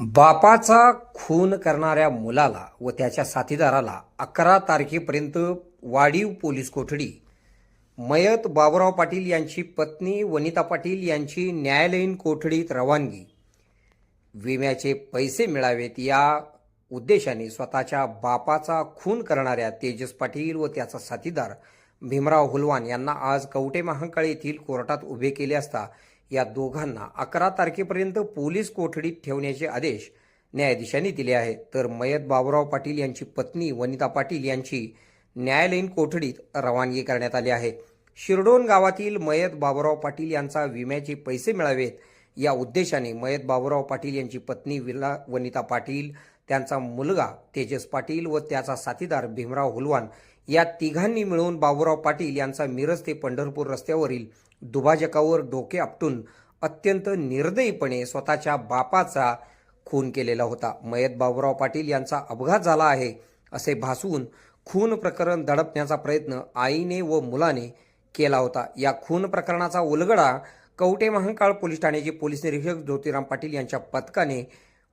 बापाचा खून करणाऱ्या मुलाला व त्याच्या साथीदाराला अकरा तारखेपर्यंत वाढीव पोलीस कोठडी. मयत बाबुराव पाटील यांची पत्नी वनिता पाटील यांची न्यायालयीन कोठडीत रवानगी. विम्याचे पैसे मिळावेत या उद्देशाने स्वतःच्या बापाचा खून करणाऱ्या तेजस पाटील व त्याचा साथीदार भीमराव हुलवान यांना आज कवटे महांकाळ येथील कोर्टात उभे केले असता या दोघांना अकरा तारखेपर्यंत पोलीस कोठडीत ठेवण्याचे आदेश न्यायाधीशांनी दिले आहेत तर मयत बाबुराव पाटील यांची पत्नी वनिता पाटील यांची न्यायालयीन कोठडीत रवानगी करण्यात आली आहे. शिरडोन गावातील मयत बाबुराव पाटील यांचा विम्याचे पैसे मिळावेत या उद्देशाने मयत बाबुराव पाटील यांची पत्नी विला वनिता पाटील त्यांचा मुलगा तेजस पाटील व त्याचा साथीदार भीमराव हुलवान या तिघांनी मिळून बाबूराव पाटील यांचा मिरज ते पंढरपूर रस्त्यावरील दुभाजकावर डोके आपटून अत्यंत निर्दयीपणे स्वतःच्या बापाचा खून केलेला होता. मयत बाबूराव पाटील यांचा अपघात झाला आहे असे भासवून खून प्रकरण दडपण्याचा प्रयत्न आईने व मुलाने केला होता. या खून प्रकरणाचा उलगडा कवटे महांकाळ पोलीस ठाण्याचे पोलीस निरीक्षक ज्योतिराम पाटील यांच्या पथकाने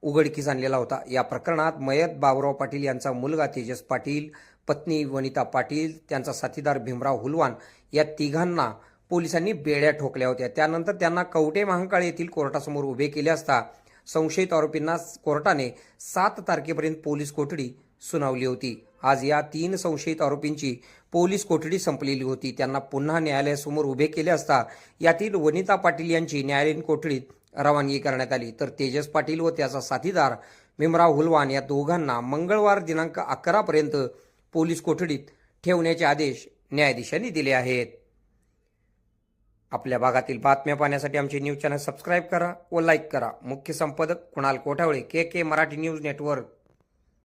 उघडकीस आणलेला होता. या प्रकरणात मयत बाबुराव पाटील यांचा मुलगा तेजस पाटील पत्नी वनिता पाटील त्यांचा साथीदार भीमराव हुलवान या तिघांना पोलिसांनी बेड्या ठोकल्या होत्या. त्यानंतर त्यांना कवटे महांकाळ येथील कोर्टासमोर उभे केले असता संशयित आरोपींना कोर्टाने सात तारखेपर्यंत पोलीस कोठडी सुनावली होती. आज या तीन संशयित आरोपींची पोलीस कोठडी संपलेली होती. त्यांना पुन्हा न्यायालयासमोर उभे केले असता यातील वनिता पाटील यांची न्यायालयीन कोठडीत रवानगी करण्यात आली. तर तेजस पाटील व त्याचा साथीदार भीमराव हुलवान या दोघांना मंगळवार दिनांक अकरापर्यंत पोलीस कोठडीत ठेवण्याचे आदेश न्यायाधीशांनी दिले आहेत. आपल्या भागातील बातम्या पाहण्यासाठी आमचे न्यूज चॅनल सबस्क्राईब करा व लाईक करा. मुख्य संपादक Kunal Kothawale K K Marathi news network.